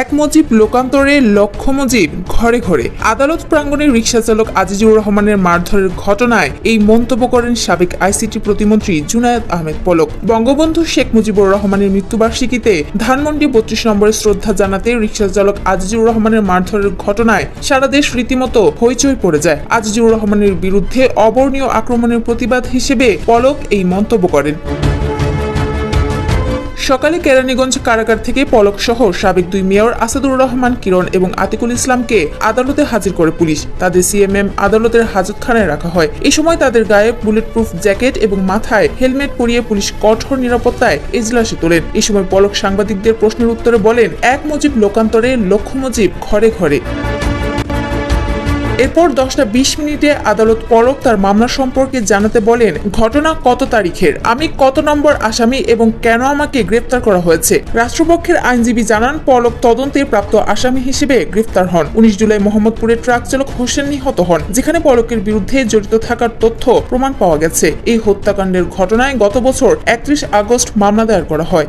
এক মজিব লোকান্তরে লক্ষ্য মজিব ঘরে ঘরে। আদালত প্রাঙ্গণে রিক্সা চালক আজিজুর রহমানের মারধরের ঘটনায় এই মন্তব্য করেন সাবেক আইসিটি প্রতিমন্ত্রী জুনায়দ আহমেদ পলক। বঙ্গবন্ধু শেখ মুজিবুর রহমানের মৃত্যুবার্ষিকীতে ধানমন্ডি বত্রিশ নম্বরে শ্রদ্ধা জানাতে রিক্সা চালক আজিজুর রহমানের মারধরের ঘটনায় সারা দেশ রীতিমতো হইচই পড়ে যায়। আজিজুর রহমানের বিরুদ্ধে অবর্ণীয় আক্রমণের প্রতিবাদ হিসেবে পলক এই মন্তব্য করেন। সকালে কেরানীগঞ্জ কারাগার থেকে পলক সহ সাবেক দুই মেয়র আসাদুর রহমান কিরণ এবং আতিকুল ইসলামকে আদালতে হাজির করে পুলিশ। তাদের সিএমএম আদালতের হাজতখানায় রাখা হয়। এই সময় তাদের গায়ে বুলেট প্রুফ জ্যাকেট এবং মাথায় হেলমেট পরিয়ে পুলিশ কঠোর নিরাপত্তায় এজলাসে তোলেন। এ সময় পলক সাংবাদিকদের প্রশ্নের উত্তরে বলেন, এক মুজিব লোকান্তরে লক্ষ্য মুজিব ঘরে ঘরে। এরপর দশটা বিশ মিনিটে আদালত পলক তার মামলা সম্পর্কে জানাতে বলেন, ঘটনা কত তারিখের? আমি কত নম্বর আসামি এবং কেন আমাকে গ্রেপ্তার করা হয়েছে? রাষ্ট্রপক্ষের আইনজীবী জানান, পলক তদন্তে প্রাপ্ত আসামি হিসেবে গ্রেফতার হন। উনিশ জুলাই মোহাম্মদপুরের ট্রাক চালক হোসেন নিহত হন, যেখানে পলকের বিরুদ্ধে জড়িত থাকার তথ্য প্রমাণ পাওয়া গেছে। এই হত্যাকাণ্ডের ঘটনায় গত বছর একত্রিশ আগস্ট মামলা দায়ের করা হয়।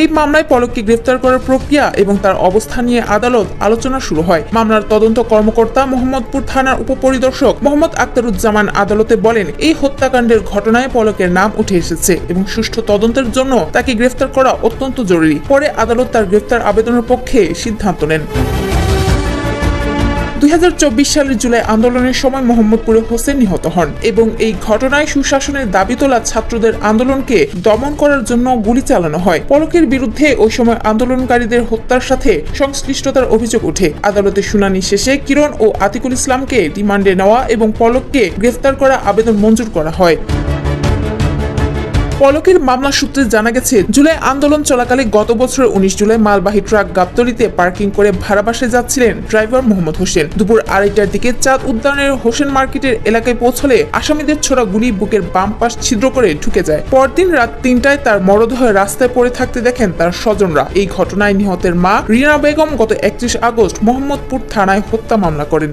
এই মামলায় পলককে গ্রেফতার করার প্রক্রিয়া এবং তার অবস্থা নিয়ে আদালত আলোচনা শুরু হয়। মামলার তদন্ত কর্মকর্তা মোহাম্মদপুর থানার উপপরিদর্শক মোহাম্মদ আক্তারুজ্জামান আদালতে বলেন, এই হত্যাকাণ্ডের ঘটনায় পলকের নাম উঠে এসেছে এবং সুষ্ঠু তদন্তের জন্য তাকে গ্রেফতার করা অত্যন্ত জরুরি। পরে আদালত তার গ্রেফতার আবেদনের পক্ষে সিদ্ধান্ত নেন। দুই হাজার চব্বিশ সালের জুলাই আন্দোলনের সময় মোহাম্মদপুরে হোসেন নিহত হন এবং এই ঘটনায় সুশাসনের দাবি তোলা ছাত্রদের আন্দোলনকে দমন করার জন্য গুলি চালানো হয়। পলকের বিরুদ্ধে ওই সময় আন্দোলনকারীদের হত্যার সাথে সংশ্লিষ্টতার অভিযোগ ওঠে। আদালতের শুনানি শেষে কিরণ ও আতিকুল ইসলামকে রিমান্ডে নেওয়া এবং পলককে গ্রেফতার করা আবেদন মঞ্জুর করা হয়। পলকের মামলা সূত্রে জানা গেছে, জুলাই আন্দোলন চলাকালে গত বছরের উনিশ জুলাই মালবাহী ট্রাক গাবতলিতে পার্কিং করে ভাড়া বাসে যাচ্ছিলেন ড্রাইভার মোহাম্মদ হোসেন। দুপুর আড়াইটার দিকে চাঁদ উদ্যানের হোসেন মার্কেটের এলাকায় পৌঁছলে আসামিদের ছোড়া গুলি বুকের বাম পাশ ছিদ্র করে ঢুকে যায়। পরদিন রাত তিনটায় তার মরদেহ রাস্তায় পড়ে থাকতে দেখেন তার স্বজনরা। এই ঘটনায় নিহতের মা রিনা বেগম গত একত্রিশ আগস্ট মোহাম্মদপুর থানায় হত্যা মামলা করেন।